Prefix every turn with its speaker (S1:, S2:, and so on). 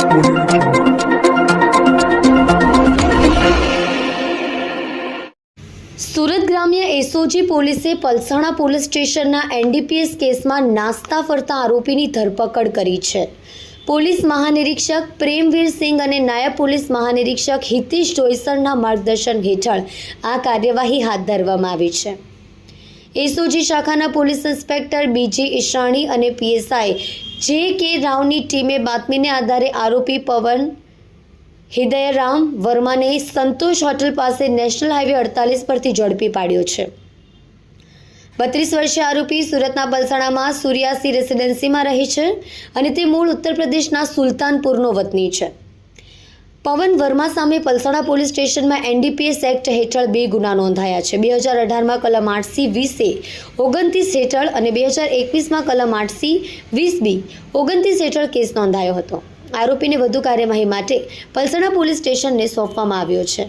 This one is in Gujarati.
S1: સુરત ગ્રામ્ય એસઓજી પોલીસે પલસાણા પોલીસ સ્ટેશનના એનડીપીએસ કેસમાં નાસ્તા ફરતા આરોપીની ધરપકડ કરી છે. પોલીસ મહાનિરીક્ષક પ્રેમવીર સિંઘ અને નાયબ પોલીસ મહાનિરીક્ષક હિતેશ જોઈસરના માર્ગદર્શન હેઠળ આ કાર્યવાહી હાથ ધરવામાં આવી છે. એસઓજી શાખાના પોલીસ ઇન્સ્પેક્ટર બીજી ઈશાણી અને પીએસઆઈ જે કે રાવની ટીમે બાતમીને આધારે આરોપી પવન હિદયરામ વર્માને સંતોષ હોટલ પાસે નેશનલ હાઈવે અડતાલીસ પરથી ઝડપી પાડ્યો છે. બત્રીસ વર્ષીય આરોપી સુરતના પલસાણામાં સૂર્યાસી રેસિડેન્સીમાં રહે છે અને તે મૂળ ઉત્તર પ્રદેશના સુલતાનપુરનો વતની છે. પવન વર્મા સામે પલસાણા પોલીસ સ્ટેશનમાં એનડીપીએસ એક્ટ હેઠળ બે ગુના નોંધાયા છે. બે હજાર અઢારમાં કલમ આઠસી વીસે, ઓગણત્રીસ હેઠળ અને બે હજાર એકવીસમાં કલમ આઠસી વીસ બી ઓગણત્રીસ હેઠળ કેસ નોંધાયો હતો. આરોપીને વધુ કાર્યવાહી માટે પલસાણા પોલીસ સ્ટેશનને સોંપવામાં આવ્યો છે.